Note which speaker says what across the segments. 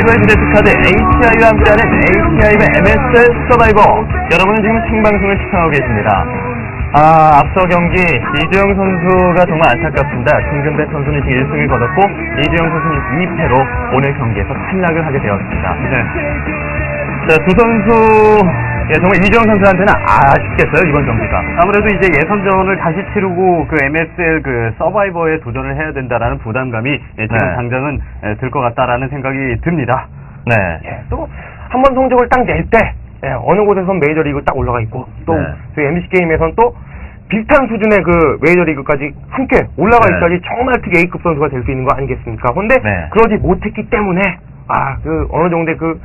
Speaker 1: 최고의 그래픽카드 ATI와 함께하는 ATI의 MSL 서바이버. 여러분은 지금 생방송을 시청하고 계십니다. 아, 앞서 경기 이주영 선수가 정말 안타깝습니다. 김근배 선수는 지금 1승을 거뒀고 이주영 선수는 2패로 오늘 경기에서 탈락을 하게 되었습니다.
Speaker 2: 네.
Speaker 1: 자, 두 선수 예, 정말 이주영 선수한테는 아쉽겠어요 이번 경기가.
Speaker 2: 아무래도 이제 예선전을 다시 치르고 그 MSL 그 서바이버에 도전을 해야 된다라는 부담감이 예, 지금
Speaker 1: 네.
Speaker 2: 당장은 들 것 같다라는 생각이 듭니다.
Speaker 1: 네.
Speaker 3: 예, 또한 번 성적을 딱 낼때 예, 어느 곳에선 메이저리그 딱 올라가 있고 또
Speaker 1: 네.
Speaker 3: 저희 MC 게임에선 또 비슷한 수준의 그 메이저리그까지 함께 올라가기까지 정말 특 A급 선수가 될 수 있는 거 아니겠습니까? 근데
Speaker 1: 네.
Speaker 3: 그러지 못했기 때문에 아 그 어느 정도의 그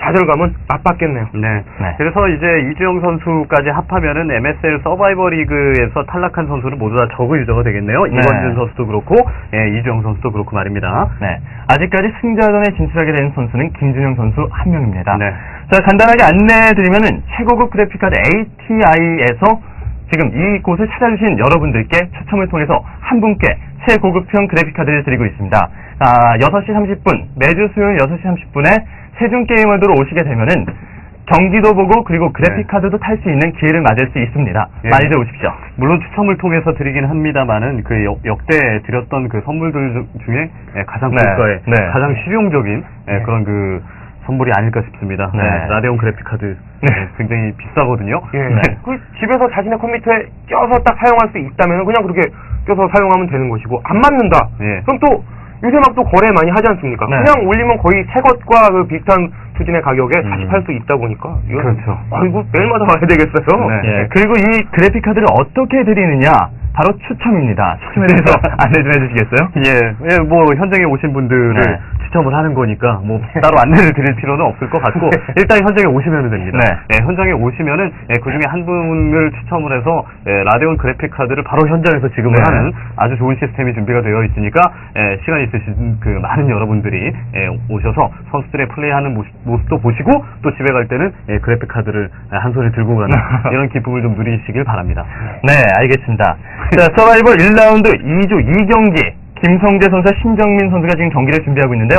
Speaker 3: 좌절감은 맞받겠네요.
Speaker 2: 네.
Speaker 1: 네.
Speaker 2: 그래서 이제 이주영 선수까지 합하면은 MSL 서바이버 리그에서 탈락한 선수는 모두 다 적의 유저가 되겠네요.
Speaker 1: 네.
Speaker 2: 이원준 선수도 그렇고, 예, 이주영 선수도 그렇고 말입니다.
Speaker 1: 네. 아직까지 승자전에 진출하게 된 선수는 김준영 선수 한 명입니다.
Speaker 2: 네.
Speaker 1: 자, 간단하게 안내해드리면은 최고급 그래픽카드 ATI에서 지금 이곳을 찾아주신 여러분들께 추첨을 통해서 한 분께 최고급형 그래픽카드를 드리고 있습니다. 아, 6시 30분, 매주 수요일 6시 30분에 세중게이머드로 오시게 되면은 경기도 보고 그리고 그래픽 카드도 탈 수 있는 기회를 맞을 수 있습니다.
Speaker 2: 예.
Speaker 1: 많이들 오십시오.
Speaker 2: 물론 추첨을 통해서 드리긴 합니다만은 그 역, 역대 드렸던 그 선물들 중- 중에 예, 가장
Speaker 1: 네.
Speaker 2: 고가의
Speaker 1: 네.
Speaker 2: 가장 실용적인 예,
Speaker 3: 네.
Speaker 2: 그런 그 선물이 아닐까 싶습니다.
Speaker 1: 네.
Speaker 2: 네, 라데온 그래픽 카드
Speaker 1: 네.
Speaker 2: 예, 굉장히 비싸거든요.
Speaker 3: 예.
Speaker 1: 네.
Speaker 3: 그 집에서 자신의 컴퓨터에 껴서 딱 사용할 수 있다면 그냥 그렇게 껴서 사용하면 되는 것이고 안 맞는다.
Speaker 2: 예.
Speaker 3: 그럼 또 요새 막 또 거래 많이 하지 않습니까?
Speaker 1: 네.
Speaker 3: 그냥 올리면 거의 새 것과 그 비슷한 수준의 가격에
Speaker 2: 음.
Speaker 3: 다시 팔 수 있다 보니까 이거
Speaker 2: 그렇죠.
Speaker 3: 아이고 매일마다 와야 되겠어요.
Speaker 2: 네.
Speaker 1: 예, 그리고 이 그래픽 카드를 어떻게 드리느냐? 바로 추첨입니다. 추첨에 대해서 안내 좀 해주시겠어요?
Speaker 2: 예, 예, 뭐 현장에 오신 분들을
Speaker 1: 네.
Speaker 2: 추첨을 하는 거니까 뭐 따로 안내를 드릴 필요는 없을 것 같고 일단 현장에 오시면 됩니다.
Speaker 1: 네.
Speaker 2: 예, 현장에 오시면은 예, 그 중에 한 분을 추첨을 해서 예, 라데온 그래픽 카드를 바로 현장에서 지급을
Speaker 1: 네.
Speaker 2: 하는 아주 좋은 시스템이 준비가 되어 있으니까 예, 시간 있으신 그 많은 여러분들이 예, 오셔서 선수들의 플레이하는 모습, 모습도 보시고 또 집에 갈 때는 예, 그래픽 카드를 예, 한 손에 들고 가는 이런 기쁨을 좀 누리시길 바랍니다.
Speaker 1: 네, 알겠습니다. 자, 서바이벌 1라운드 2주 2경기. 김성재 선수와 신정민 선수가 지금 경기를 준비하고 있는데요.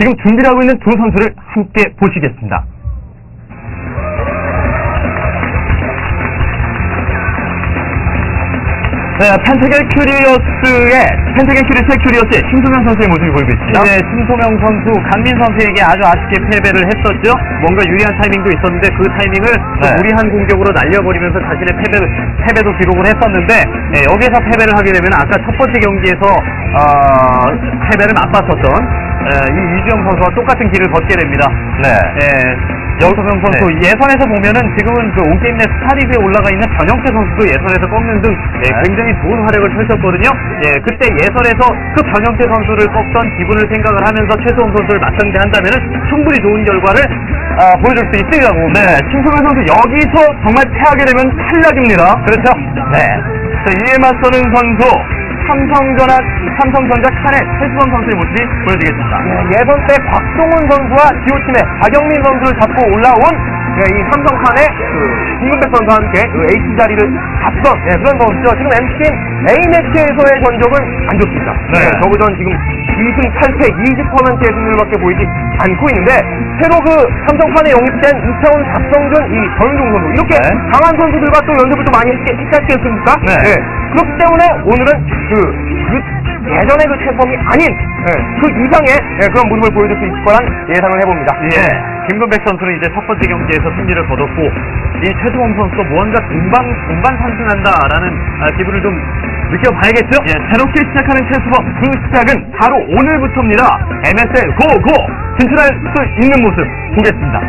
Speaker 1: 지금 준비를 하고 있는 두 선수를 함께 보시겠습니다. 네, 펜타겔 큐리어스의, 펜타겔 큐리어스의 큐리어스의 신소명 선수의 모습이 보이고 있습니다.
Speaker 2: 이제 신소명 선수, 강민 선수에게 아주 아쉽게 패배를 했었죠. 뭔가 유리한 타이밍도 있었는데 그 타이밍을 또
Speaker 1: 네.
Speaker 2: 무리한 공격으로 날려버리면서 자신의 패배를, 패배도 기록을 했었는데 예, 여기에서 패배를 하게 되면 아까 첫 번째 경기에서 어, 패배를 맛봤었던 예, 이 이주영 선수와 똑같은 길을 걷게 됩니다.
Speaker 1: 네.
Speaker 2: 예, 여우소명 선수
Speaker 1: 네.
Speaker 2: 예선에서 보면은 지금은 그 온게임 내 스타리그에 올라가 있는 전영태 선수도 예선에서 꺾는 등 예,
Speaker 1: 네.
Speaker 2: 굉장히 좋은 활약을 펼쳤거든요. 예, 그때 예선에서 그 전영태 선수를 꺾던 기분을 생각을 하면서 최소원 선수를 맞상대한다면은 충분히 좋은 결과를 아, 보여줄 수 있으리라고.
Speaker 1: 네, 신소명 선수 여기서 정말 패하게 되면 탈락입니다.
Speaker 2: 그렇죠.
Speaker 1: 네. 자, 이에 맞서는 선수, 삼성전화, 삼성전자 칸의 최수범 선수의 모습이 보여지겠습니다.
Speaker 3: 예, 예선 때 박동훈 선수와 지호팀의 박영민 선수를 잡고 올라온 예, 이 삼성 칸의 그 김근백 선수와 함께 그 H 자리를 잡던 예, 그런 선수죠. 지금 MCN A매치에서의 전적은 안 좋습니다.
Speaker 1: 네.
Speaker 3: 예, 저그전 지금 2승 8패 20%의 승률밖에 보이지 않고 있는데 새로 그 삼성 칸에 영입된 이창훈 박성준 이 전용 선수 이렇게
Speaker 1: 네.
Speaker 3: 강한 선수들과 또 연습을 또 많이 했지 했지 않겠습니까?
Speaker 1: 네.
Speaker 3: 예, 그렇기 때문에 오늘은 그, 그 예전의 그 최범이 아닌 예, 그 이상의 예, 그런 모습을 보여줄 수 있을 거란 예상을 해봅니다.
Speaker 2: 예, 김근백 선수는 이제 첫 번째 경기에서 승리를 거뒀고 이 최수범 선수가 무언가 동방 동반 상승한다라는 아, 기분을 좀 느껴봐야겠죠?
Speaker 1: 예, 새롭게 시작하는 최수범 그 시작은 바로 오늘부터입니다. MSL 고고 진출할 수 있는 모습 보겠습니다.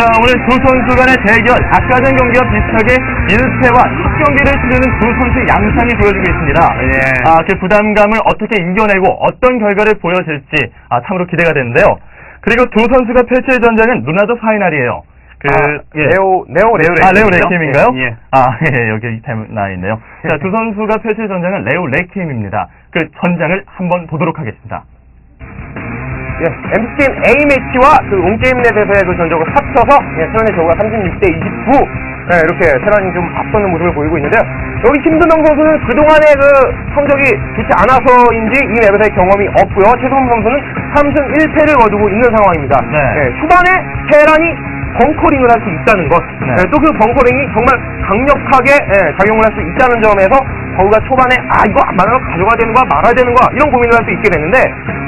Speaker 1: 자, 오늘 두 선수 간의 대결, 아까 전 경기와 비슷하게 1패와 첫 경기를 치르는 두 선수의 양상이 보여지고 있습니다.
Speaker 2: 예.
Speaker 1: 아, 그 부담감을 어떻게 이겨내고 어떤 결과를 보여줄지 아, 참으로 기대가 되는데요. 그리고 두 선수가 펼칠 전장은 루나도 파이널이에요. 그,
Speaker 3: 아,
Speaker 1: 예.
Speaker 3: 레오 레오
Speaker 1: 아, 레오
Speaker 3: 레이팀이죠?
Speaker 1: 레이킴인가요?
Speaker 2: 예, 예.
Speaker 1: 아, 예, 여기 타임라인 있네요. 자, 두 선수가 펼칠 전장은 레오 레이킴입니다. 그 전장을 한번 보도록 하겠습니다.
Speaker 3: 예, MCN A 매치와 그 온게임넷에서의 그 전적을 합쳐서 예, 최근의 저우가 36대 29 네, 이렇게 테란이 좀 앞서는 모습을 보이고 있는데요. 여기 김준동 선수는 그동안의 그 성적이 좋지 않아서인지 이 맵에서의 경험이 없고요. 최성훈 선수는 3승 1패를 거두고 있는 상황입니다.
Speaker 1: 네.
Speaker 3: 초반에 테란이 벙커링을 할 수 있다는 것,
Speaker 1: 네.
Speaker 3: 또 그 벙커링이 정말 강력하게 예, 작용을 할 수 있다는 점에서 저우가 초반에 아 이거 안마당을 가져가야 되는 거야 말아야 되는 거야 이런 고민을 할 수 있게 되는데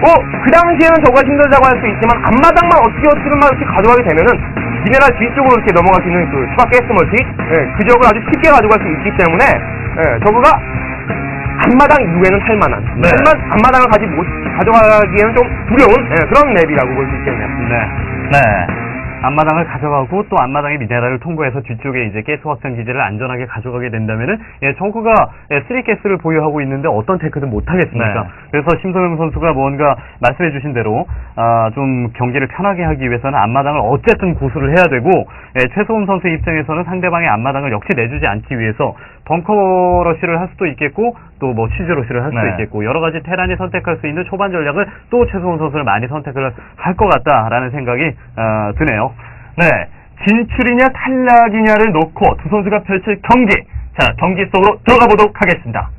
Speaker 3: 어 그 당시에는 저우가 힘들다고 할 수 있지만 앞마당만 어떻게 어떻게만 이렇게 가져가게 되면은 미네랄 뒤쪽으로 이렇게 넘어갈 수 있는 그 추가 가스 멀티 예, 그 적을 아주 쉽게 가져갈 수 있기 때문에 예, 저우가 앞마당 이후에는 살만한
Speaker 1: 네.
Speaker 3: 하지만 앞마당을 가지 못 가져가기에는 좀 두려운 예, 그런 맵이라고 볼 수 있겠네요.
Speaker 2: 네.
Speaker 1: 네.
Speaker 2: 앞마당을 가져가고 또 앞마당의 미네랄을 통과해서 뒤쪽에 이제 가스 확장 기지를 안전하게 가져가게 된다면은 예, 정크가 예, 3가스를 보유하고 있는데 어떤 테크든 못 하겠습니까?
Speaker 1: 네.
Speaker 2: 그래서 심소영 선수가 뭔가 말씀해 주신 대로 아, 좀 경기를 편하게 하기 위해서는 앞마당을 어쨌든 고수를 해야 되고 예, 최소훈 선수 입장에서는 상대방의 앞마당을 역시 내주지 않기 위해서 벙커 러시를 할 수도 있겠고 또 뭐 치즈 러시를 할 수도
Speaker 1: 네.
Speaker 2: 있겠고 여러 가지 테란이 선택할 수 있는 초반 전략을 또 최소훈 선수를 많이 선택을 할 것 같다라는 생각이 아, 드네요.
Speaker 1: 네. 진출이냐 탈락이냐를 놓고 두 선수가 펼칠 경기. 자, 경기 속으로 들어가 보도록 하겠습니다.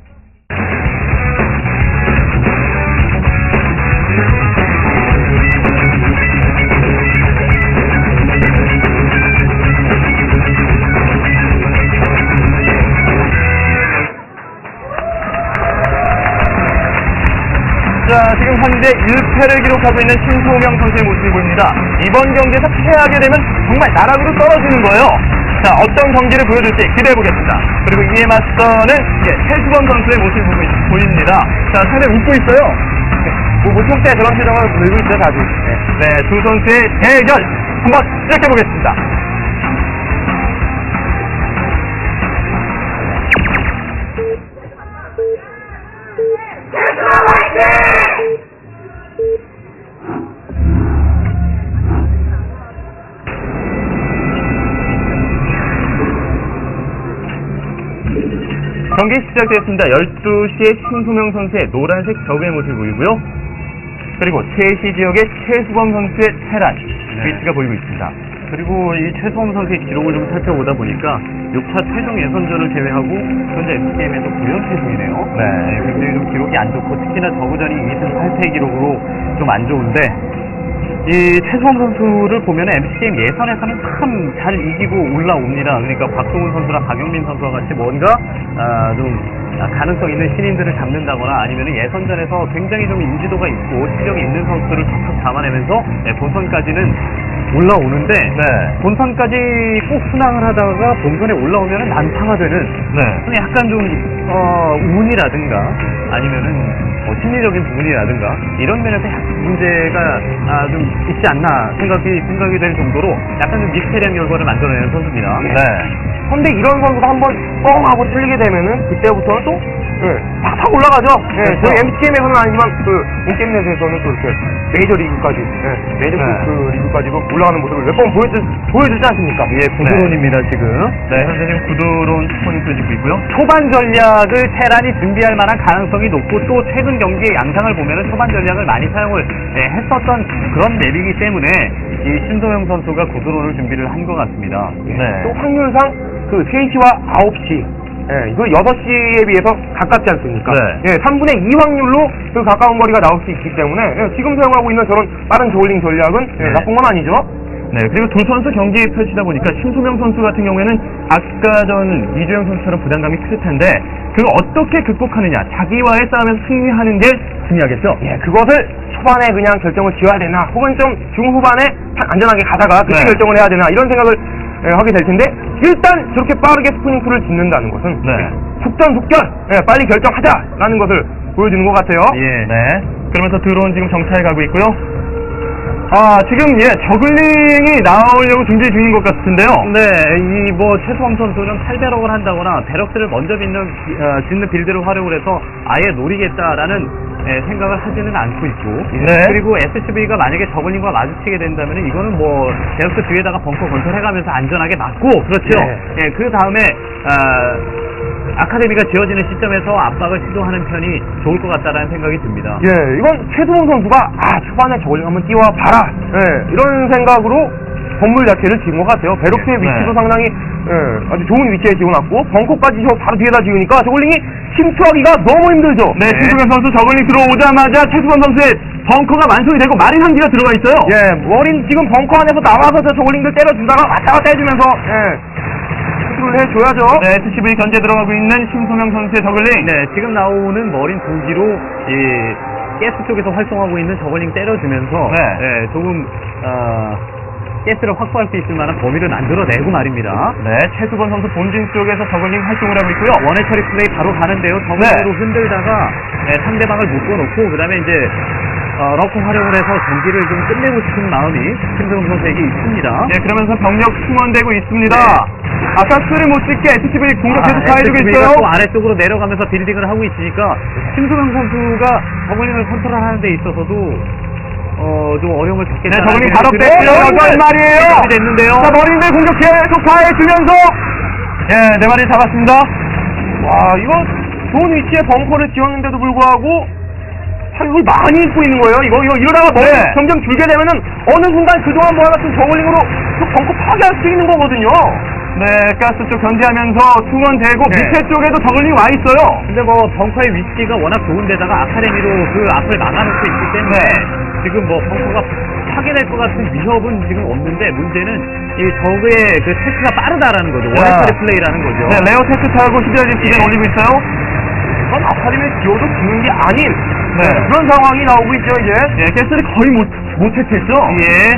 Speaker 1: 현재 1패를 기록하고 있는 신소명 선수의 모습이 보입니다. 이번 경기에서 패하게 되면 정말 나락으로 떨어지는 거예요. 자, 어떤 경기를 보여줄지 기대해 보겠습니다. 그리고 이에 맞서는 예, 최수범 선수의 모습이 보입니다. 자, 상대 웃고 있어요.
Speaker 3: 뭐 보통 때 그런 표정을 보이고 있죠 다들. 네.
Speaker 1: 네, 두 선수의 대결 한번 시작해 보겠습니다. 경기 시작되었습니다. 12시에 신소명 선수의 노란색 저그의 모습이 보이고요. 그리고 3시 지역의 최수범 선수의 테란 위치가 보이고 있습니다.
Speaker 2: 그리고 이 최소훈 선수의 기록을 좀 살펴보다 보니까 6차 최종 예선전을 제외하고 현재 X게임에서 9연패 중이네요.
Speaker 1: 네.
Speaker 2: 굉장히 좀 기록이 안 좋고 특히나 저구전이 2승 8패 기록으로 좀 안 좋은데 이 최소범 선수를 보면 MC게임 예선에서는 참 잘 이기고 올라옵니다. 그러니까 박동훈 선수나 박영민 선수와 같이 뭔가 아, 좀 아, 가능성 있는 신인들을 잡는다거나 아니면 예선전에서 굉장히 좀 인지도가 있고 실력이 있는 선수들을 툭툭 잡아내면서 예, 본선까지는 올라오는데
Speaker 1: 네.
Speaker 2: 본선까지 꼭 순항을 하다가 본선에 올라오면 난타가 되는
Speaker 1: 네.
Speaker 2: 약간 좀 어, 운이라든가 아니면은 뭐 심리적인 부분이라든가 이런 면에서 약간 문제가 아, 좀 있지 않나 생각이 생각이 될 정도로 약간 좀 미스테리한 결과를 만들어내는 선수입니다.
Speaker 1: 네.
Speaker 3: 근데 이런 선수가 한번 뻥 하고 틀리게 되면은 그때부터는 또 예, 팍팍 올라가죠. 예,
Speaker 1: 그렇죠.
Speaker 3: 저희 MCM에서는 아니지만 그 온게임넷에서는 또 이렇게 메이저 리그까지 예, 메이저
Speaker 1: 네.
Speaker 3: 그 리그까지도 올라가는 모습을 몇 번 보여주, 보여주지 않습니까?
Speaker 2: 예, 구드론입니다 지금.
Speaker 1: 네, 현재 지금 구도론 스폰이 펴지고 있고요.
Speaker 2: 초반 전략을 테란이 준비할 만한 가능성이 높고 또 최근 경기의 양상을 보면은 초반 전략을 많이 사용을 예, 했었던 그런 맵이기 때문에 이 신도영 선수가 구드론을 준비를 한 것 같습니다.
Speaker 1: 네.
Speaker 3: 또 확률상 그 3시와 9시 예, 이거 6시에 비해서 가깝지 않습니까?
Speaker 1: 네.
Speaker 3: 예, 3분의 2 확률로 그 가까운 거리가 나올 수 있기 때문에 예, 지금 사용하고 있는 저런 빠른 저울링 전략은 예,
Speaker 1: 네.
Speaker 3: 나쁜 건 아니죠.
Speaker 1: 네, 그리고 두 선수 경기 펼치다 보니까 심소명 선수 같은 경우에는 아까 전 이주영 선수처럼 부담감이 클 텐데 그걸 어떻게 극복하느냐 자기와의 싸움에서 승리하는 게 중요하겠죠.
Speaker 3: 예, 그것을 초반에 그냥 결정을 지어야 되나, 혹은 좀 중후반에 한- 안전하게 가다가 그때
Speaker 1: 네.
Speaker 3: 결정을 해야 되나 이런 생각을 예, 하게 될 텐데 일단 저렇게 빠르게 스프링크를 짓는다는 것은
Speaker 1: 네.
Speaker 3: 속전 속결, 예, 빨리 결정하자라는 것을 보여주는 것 같아요.
Speaker 2: 예.
Speaker 1: 네. 그러면서 드론 지금 정찰해 가고 있고요. 아, 지금 예, 저글링이 나오려고 준비 중인 것 같은데요.
Speaker 2: 네, 이 뭐 최소범 선수는 8배럭을 한다거나 베럭스를 먼저 짓는, 비- 어, 짓는 빌드를 활용을 해서 아예 노리겠다라는 예, 생각을 하지는 않고 있고
Speaker 1: 네.
Speaker 2: 그리고 SCV가 만약에 저글링과 마주치게 된다면 이거는 뭐 베럭스 뒤에다가 벙커 건설해가면서 안전하게 막고 그렇죠.
Speaker 3: 네.
Speaker 2: 예, 그 다음에 아, 아카데미가 지어지는 시점에서 압박을 시도하는 편이 좋을 것 같다라는 생각이 듭니다.
Speaker 3: 예, 이건 최동훈 선수가 아 초반에 저걸 한번 띄워 봐라. 예, 이런 생각으로 건물 자체를 지은 것 같아요. 베럭스의
Speaker 1: 네.
Speaker 3: 위치도 상당히 예, 아주 좋은 위치에 지어놨고 벙커까지 저 바로 뒤에다 지으니까 저글링이 침투하기가 너무 힘들죠.
Speaker 1: 네, 신동현 선수 저글링 들어오자마자 최수범 선수의 벙커가 완성이 되고 마린 한 기가 들어가 있어요.
Speaker 3: 예, 머린 지금 벙커 안에서 나와서 저 저글링들 때려주다가 왔다 갔다 해주면서 예, 수술을 해줘야죠.
Speaker 1: 네, SCV 견제 들어가고 있는 심소명 선수의 저글링.
Speaker 2: 네, 지금 나오는 머린 두 기로 이 가스 쪽에서 활동하고 있는 저글링 때려주면서
Speaker 1: 네.
Speaker 2: 예, 조금 어, 가스를 확보할 수 있을 만한 범위를 만들어내고 말입니다.
Speaker 1: 네, 최수범 선수 본진 쪽에서 저글링 활동을 하고 있고요.
Speaker 2: 원해 처리 플레이 바로 가는데요. 정면으로 흔들다가 네, 상대방을 묶어놓고 그다음에 이제 어, 러커 활용을 해서 경기를 좀 끝내고 싶은 마음이 김승훈 선수에게 있습니다.
Speaker 1: 네, 그러면서 병력 충원되고 있습니다. 아까 수를 못 찍게 SCV 공격 계속
Speaker 2: 아, 가
Speaker 1: 있어요.
Speaker 2: 또 아래쪽으로 내려가면서 빌딩을 하고 있으니까 김수경 선수가 저글링을 컨트롤하는 데 있어서도 어, 좀 어려움을 겪겠다.
Speaker 1: 네, 저글링 바로 뺐어요. 여덟 마리예요.
Speaker 2: 됐는데요.
Speaker 1: 자, 머리를 공격 계속 가해주면서 예, 네 마리 잡았습니다.
Speaker 3: 와, 이거 좋은 위치에 벙커를 지었는데도 불구하고 사격을 많이 입고 있는 거예요. 이거 이거 이러다가 머리
Speaker 1: 네.
Speaker 3: 점점 줄게 되면은 어느 순간 그동안 모아놨던 저글링으로 그 벙커 파괴할 수 있는 거거든요.
Speaker 1: 네, 가스 쪽 견제하면서 충원되고
Speaker 2: 네.
Speaker 1: 밑에 쪽에도 저글링 와 있어요.
Speaker 2: 근데 뭐 벙커의 위치가 워낙 좋은데다가 아카데미로 그 앞을 막아놓고 있기 때문에 지금 뭐 벙커가 파괴될 것 같은 위협은 지금 없는데 문제는 이 적의 그 테스트가 빠르다라는 거죠.
Speaker 1: 자.
Speaker 2: 원해처리 플레이라는 거죠.
Speaker 1: 네, 레어 테스트 타고 히드라리스
Speaker 2: 예.
Speaker 1: 예. 올리고 있어요.
Speaker 3: 그건 아카데미 지어도 죽는 게 아닌
Speaker 1: 네.
Speaker 3: 그런 상황이 나오고 있죠 이제.
Speaker 1: 예, 가스를 거의 못, 못 채취했죠? 예.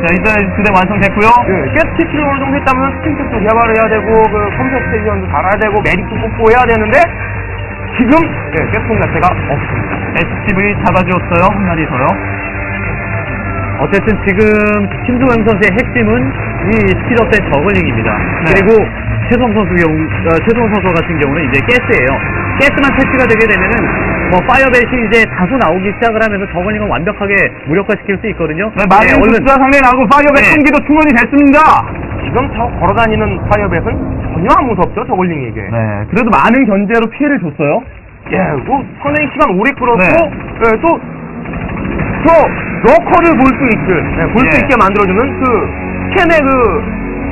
Speaker 1: 자, 히드라리스 대 완성됐고요.
Speaker 3: 예, 가스 채취를 어느 정도 했다면 스팀 쪽도 개발을 해야 되고 그 컴퓨터 스테이션도 달아야 되고 메릭도 뽑고 해야 되는데 지금 예, 가스통 자체가 없습니다.
Speaker 1: SCV 잡아주었어요. 한 마리 더요.
Speaker 2: 어쨌든 지금 김종영 선수의 핵심은 이 스피드업된 저글링입니다.
Speaker 1: 네.
Speaker 2: 그리고 최성 선수 경 어, 최성 선수 같은 경우는 이제 가스예요. 가스만 채취가 되게 되면은 뭐 파이어벳이 이제 다수 나오기 시작을 하면서 저글링을 완벽하게 무력화시킬 수 있거든요.
Speaker 1: 네, 마린
Speaker 2: 네, 얼른
Speaker 1: 숫자 상당히 나고 파이어백
Speaker 2: 네.
Speaker 1: 한기도 충원이 됐습니다.
Speaker 3: 지금 저 걸어다니는 파이어벳은 전혀 안 무섭죠 저글링에게.
Speaker 1: 네, 그래도 많은 견제로 피해를 줬어요.
Speaker 3: 예, 뭐 상당히 시간 오래 끌었고
Speaker 1: 네.
Speaker 3: 예, 또 저 러커를 볼 수 있을 볼수
Speaker 1: 예.
Speaker 3: 있게 만들어주는 그 스캔의 그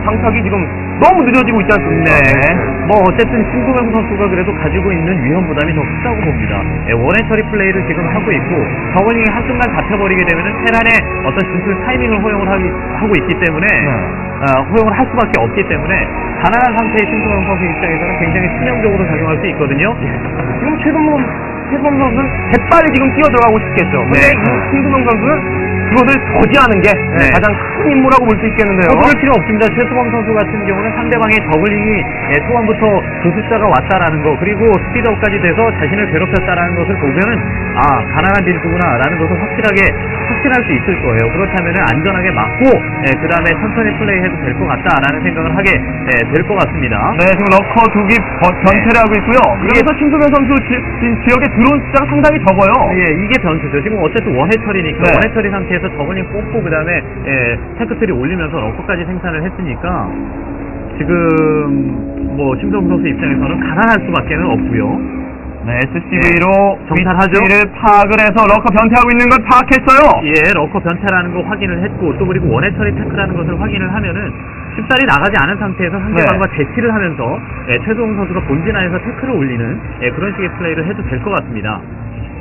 Speaker 3: 장착이 지금 너무 늦어지고 있지 않습니까?
Speaker 2: 네. 뭐 어쨌든 신구명 선수가 그래도 가지고 있는 위험 부담이 더 크다고 봅니다. 예, 원앤 처리 플레이를 지금 하고 있고 저글링이 한순간 잡혀버리게 되면은 테란의 어떤 진출 타이밍을 허용을 하기, 하고 있기 때문에
Speaker 1: 네.
Speaker 2: 어, 허용을 할 수밖에 없기 때문에 가난한 상태의 신구명 선수 입장에서는 굉장히 치명적으로 작용할 수 있거든요.
Speaker 3: 지금 최동범 최동범 선수는 재빨리 지금 뛰어 들어가고 싶겠죠. 근데
Speaker 2: 네.
Speaker 3: 이 신구명 선수는 그것을 저지하는 게 예,
Speaker 2: 네.
Speaker 3: 가장 큰 임무라고 볼 수 있겠는데요.
Speaker 2: 어, 그럴 필요 없습니다. 최수범 선수 같은 경우는 상대방의 저글링이 예, 초반부터 그 숫자가 왔다라는 거 그리고 스피드업까지 돼서 자신을 괴롭혔다라는 것을 보면은 아 가난한 딜수구나라는 것을 확실하게 확신할 수 있을 거예요. 그렇다면은 안전하게 막고 그 다음에 천천히 플레이해도 될 것 같다라는 생각을 하게 예, 될것 같습니다.
Speaker 1: 네, 지금 러커 두기 견제를 하고 있고요. 그래서 김소면 선수 지, 지- 지역에 들어온 숫자가 상당히 적어요.
Speaker 2: 예, 이게 변수죠. 지금 어쨌든 원해처리니까
Speaker 1: 네.
Speaker 2: 원해처리 상태에서 저글링 뽑고 그 다음에 예, 탱크트리 올리면서 러커까지 생산을 했으니까 지금 뭐 심정 선수 입장에서는 가난할 수밖에는 없고요.
Speaker 1: 네, SCV로
Speaker 2: 정찰하죠?
Speaker 1: 위치를 파악을 해서 러커 변태하고 있는 걸 파악했어요.
Speaker 2: 예, 러커 변태라는 거 확인을 했고 또 그리고 원해처리 탱크라는 것을 확인을 하면은 쉽사리 나가지 않은 상태에서 상대방과
Speaker 1: 네.
Speaker 2: 대치를 하면서 예, 최소홍 선수가 본진 안에서 태클을 올리는 예, 그런 식의 플레이를 해도 될 것 같습니다.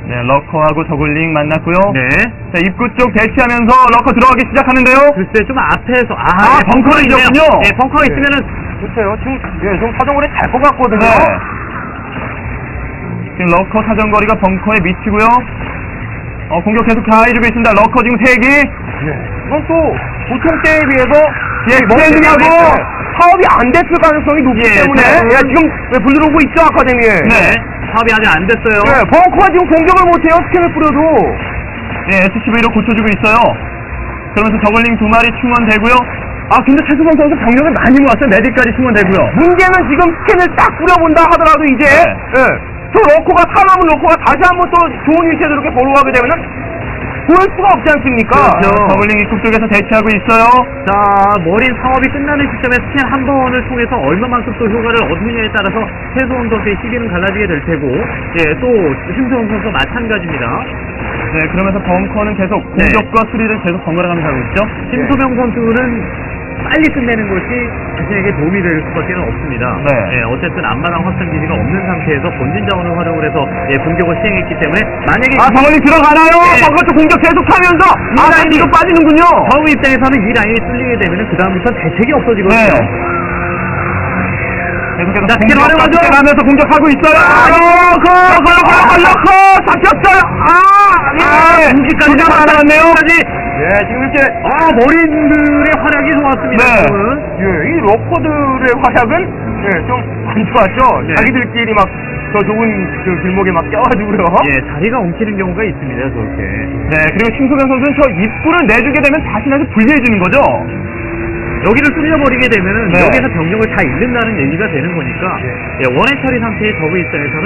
Speaker 1: 네, 러커하고 저글링 만났고요.
Speaker 2: 네.
Speaker 1: 자, 입구 쪽 대치하면서 러커 들어가기 시작하는데요.
Speaker 2: 글쎄 좀 앞에서 아,
Speaker 1: 아,
Speaker 2: 예,
Speaker 1: 벙커가
Speaker 2: 있네요.
Speaker 1: 있었군요.
Speaker 2: 예, 벙커가
Speaker 3: 네.
Speaker 2: 있으면은
Speaker 3: 글쎄요, 지금 예, 좀 사정거리 잘 것 같거든요.
Speaker 1: 네. 지금 러커 사정거리가 벙커에 미치고요. 어, 공격 계속 가해주고 있습니다. 러커 지금 3기.
Speaker 3: 예. 이건 또 보통 때에 비해서
Speaker 1: 예,
Speaker 3: 뭐
Speaker 1: 트렌딩하고.
Speaker 3: 네, 사업이 안 됐을 가능성이 높기
Speaker 2: 예,
Speaker 3: 때문에
Speaker 2: 네.
Speaker 3: 예, 지금 왜 불들어오고 있죠 아카데미에.
Speaker 1: 네.
Speaker 2: 사업이 아직 안 됐어요.
Speaker 3: 예, 벙커가 지금 공격을 못해요 스캔을 뿌려도.
Speaker 1: 네, SCV로 고쳐주고 있어요. 그러면서 저글링 두 마리 충원되고요. 아, 근데 최수범 선수 병력을 많이 모았어요. 네디까지 충원되고요.
Speaker 3: 문제는 지금 스캔을 딱 뿌려본다 하더라도 이제
Speaker 1: 네.
Speaker 3: 예, 저 러커가 살아남은 러커가 다시 한번 또 좋은 위치에서 이렇게 걸어가게 되면은 보일 수가 없지 않습니까?
Speaker 2: 그렇죠.
Speaker 1: 입국 쪽에서 대치하고 있어요.
Speaker 2: 자, 머린 사업이 끝나는 시점에 스캔 한 번을 통해서 얼마만큼 또 효과를 얻느냐에 따라서 최소원 선수의 시기는 갈라지게 될 테고, 예, 또 심수원 선수 마찬가지입니다.
Speaker 1: 네, 그러면서 벙커는 계속
Speaker 2: 네.
Speaker 1: 공격과 수리를 계속 번갈아 가면서 하고 있죠.
Speaker 2: 심소명 선수는 빨리 끝내는 것이 자신에게 도움이 될 수밖에 없습니다.
Speaker 1: 네.
Speaker 2: 예, 어쨌든 앞마당 확장 기지가 없는 상태에서 본진 자원을 활용을 해서 예, 공격을 시행했기 때문에 만약에
Speaker 1: 아, 정원이 들어가나요?
Speaker 2: 네.
Speaker 1: 저것도 공격 계속하면서 아,
Speaker 2: 라인이-
Speaker 1: 이거 빠지는군요.
Speaker 2: 저우 입장에서는 이 라인이 뚫리게 되면 그 다음부터 대책이 없어지거든요.
Speaker 1: 네. 계속해서
Speaker 2: 자, 스킬 활용하죠.
Speaker 1: 하면서 공격하고 있어요. 러커, 러커, 러커, 러커, 잡혔어요. 아, 예.
Speaker 2: 무기까지
Speaker 1: 두장 나왔네요.
Speaker 3: 예, 지금 이렇게
Speaker 2: 아, 머리들의 활약이 좋았습니다.
Speaker 1: 네.
Speaker 2: 지금은.
Speaker 3: 예, 이 로커들의 활약은 예, 좀 안 좋았죠.
Speaker 2: 네.
Speaker 3: 자기들끼리 막 저 좁은 그 길목에 막 껴가지고요.
Speaker 2: 예, 자리가 엉키는 경우가 있습니다. 저렇게.
Speaker 1: 네, 그리고 심소경 선수는 저 입구를 내주게 되면 자신한테 불리해지는 거죠.
Speaker 2: 여기를 뚫려버리게 되면은
Speaker 1: 네.
Speaker 2: 여기서 병력을 다 잃는다는 얘기가 되는 거니까
Speaker 3: 네.
Speaker 2: 예, 원해 처리 상태의 저그 입장에서는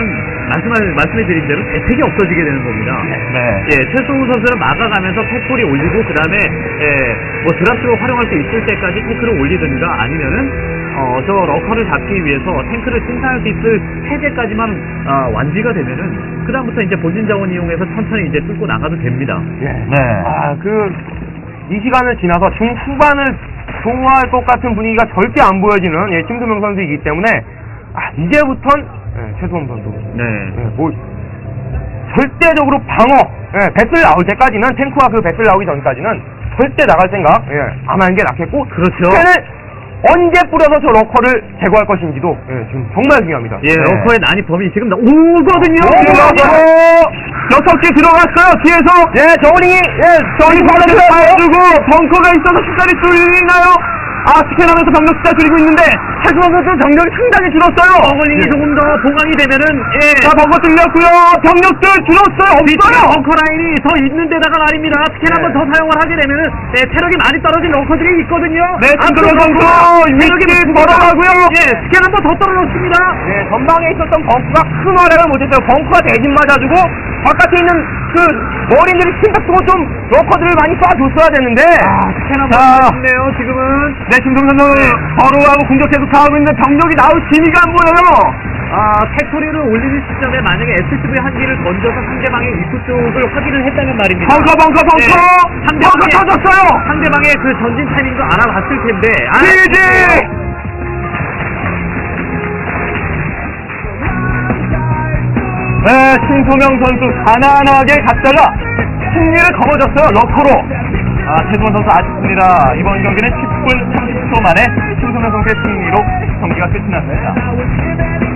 Speaker 2: 말씀을 말씀해드린 대로 대책이 없어지게 되는 겁니다.
Speaker 1: 네.
Speaker 2: 예, 최승우 선수는 막아가면서 팩토리 올리고 그 다음에 예, 뭐 드랍스로 활용할 수 있을 때까지 탱크를 올리든가 아니면은 어, 저 러커를 잡기 위해서 탱크를 생산할 수 있을 체제까지만 아, 완비가 되면은 그 다음부터 이제 본진 자원 이용해서 천천히 이제 뚫고 나가도 됩니다.
Speaker 3: 예.
Speaker 1: 네.
Speaker 3: 아, 그, 이 시간을 지나서 중후반을 좋아할 것 같은 분위기가 절대 안 보여지는, 예, 김수명 선수이기 때문에, 아, 이제부턴, 예, 최소원 선수.
Speaker 2: 네.
Speaker 3: 예, 뭐, 절대적으로 방어, 예, 배슬 나올 때까지는, 탱크와 그 배슬 나오기 전까지는 절대 나갈 생각, 예, 안 하는 게 낫겠고,
Speaker 2: 그렇죠.
Speaker 3: 스캔을 언제 뿌려서 저 러커를 제거할 것인지도, 예, 지금 정말 중요합니다.
Speaker 2: 예,
Speaker 1: 네.
Speaker 2: 러커의 난입 범위 지금 나- 오거든요.
Speaker 3: 들어가서
Speaker 1: 여섯 개 들어갔어요. 뒤에서
Speaker 3: 예, 저울링이, 예,
Speaker 1: 벙커를
Speaker 3: 받아주고,
Speaker 1: 봐주고 벙커가 있어서 숫자리 뚫리나요? 아, 스캔하면서 병력 숫자 줄이고 있는데 최수원 선수 병력이 상당히 줄었어요.
Speaker 2: 버글링이 조금 더 보강이 되면은 예.
Speaker 1: 자, 벙커 뚫렸고요. 병력들 줄었어요.
Speaker 2: 뒤쪽에
Speaker 1: 없어요.
Speaker 2: 벙커 라인이 더 있는 데다가 말입니다. 스캔 한번 더 사용을 하게 되면은 네, 체력이 많이 떨어진 러커들이 있거든요.
Speaker 1: 네, 김도현 선수
Speaker 2: 체력이.
Speaker 1: 걸어가고요.
Speaker 2: 예, 스캔 한번 더 떨어졌습니다.
Speaker 3: 예, 전방에 있었던 벙커가 큰 활약을 못했어요. 벙커가 대신 맞아주고 바깥에 있는 그 머리들이 심박 쓰고 좀 러커들을 많이 쏴줬어야 되는데
Speaker 2: 스캔 한번
Speaker 1: 자.
Speaker 2: 했네요. 지금은
Speaker 1: 네, 김동선 선수 버로하고 공격 계속 하고 있는데 병력이 나올 기미가 안 보여요.
Speaker 2: 아, 팩토리를 올리는 시점에 만약에 SCV 한 기를 던져서 상대방의 입구 쪽을 확인을 했다면 말입니다.
Speaker 1: 벙커, 벙커, 벙커.
Speaker 2: 네,
Speaker 1: 벙커
Speaker 2: 상대방의,
Speaker 1: 터졌어요.
Speaker 2: 상대방의 그 전진 타이밍도 알아봤을 텐데. 아,
Speaker 1: 지지! 네, 신소명 선수 가난하게 갔다가 승리를 거머졌어요, 러커로. 아, 최수원 선수 아쉽습니다. 이번 경기는 10분 30초 만에 신소명 선수의 승리로 경기가 끝이 났습니다.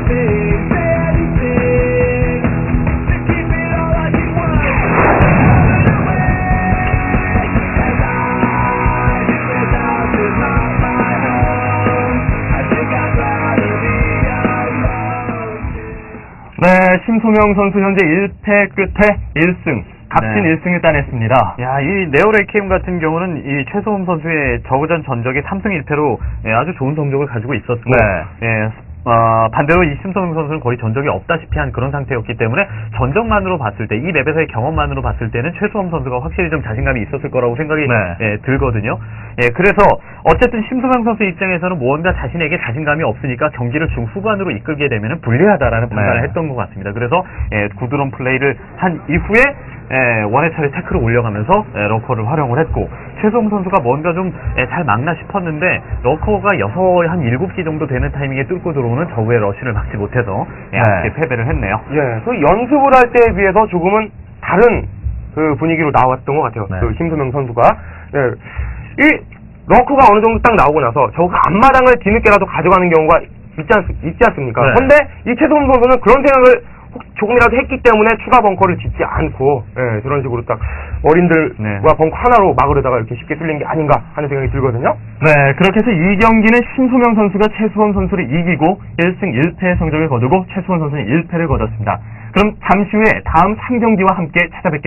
Speaker 1: 네, 심소명 선수 현재 1패 끝에 1승, 값진
Speaker 2: 네.
Speaker 1: 1승을 따냈습니다.
Speaker 2: 야, 이 네오레이 케임 같은 경우는 이 최소홈 선수의 저그전 전적이 3승 1패로 예, 아주 좋은 성적을 가지고 있었고,
Speaker 1: 네.
Speaker 2: 예, 어, 반대로 이 심소영 선수는 거의 전적이 없다시피 한 그런 상태였기 때문에 전적만으로 봤을 때, 이 맵에서의 경험만으로 봤을 때는 최소홈 선수가 확실히 좀 자신감이 있었을 거라고 생각이
Speaker 1: 네.
Speaker 2: 예, 들거든요. 예, 그래서 어쨌든 심소영 선수 입장에서는 무언가 자신에게 자신감이 없으니까 경기를 중후반으로 이끌게 되면은 불리하다라는 판단을
Speaker 1: 네.
Speaker 2: 했던 것 같습니다. 그래서 예, 구드론 플레이를 한 이후에 예, 원의 차례 태클을 올려가면서 예, 러커를 활용을 했고 최소홍 선수가 뭔가 좀 잘 막나 싶었는데 러커가 여섯 한 일곱 기 정도 되는 타이밍에 뚫고 들어오는 저우의 러쉬를 막지 못해서 예,
Speaker 1: 네.
Speaker 2: 패배를 했네요.
Speaker 3: 예, 그 연습을 할 때에 비해서 조금은 다른 그 분위기로 나왔던 것 같아요.
Speaker 1: 네.
Speaker 3: 그 심수명 선수가. 예, 이 러커가 어느 정도 딱 나오고 나서 저가 앞마당을 뒤늦게라도 가져가는 경우가 있지, 않, 있지 않습니까?
Speaker 1: 네.
Speaker 3: 근데 이 최소훈 선수는 그런 생각을 혹 조금이라도 했기 때문에 추가 벙커를 짓지 않고 예, 그런 식으로 딱 어린들과
Speaker 2: 네.
Speaker 3: 벙커 하나로 막으려다가 이렇게 쉽게 뚫린 게 아닌가 하는 생각이 들거든요.
Speaker 1: 네, 그렇게 해서 이 경기는 신소명 선수가 최수원 선수를 이기고 1승 1패의 성적을 거두고 최수원 선수는 1패를 거뒀습니다. 그럼 잠시 후에 다음 3경기와 함께 찾아뵙겠습니다.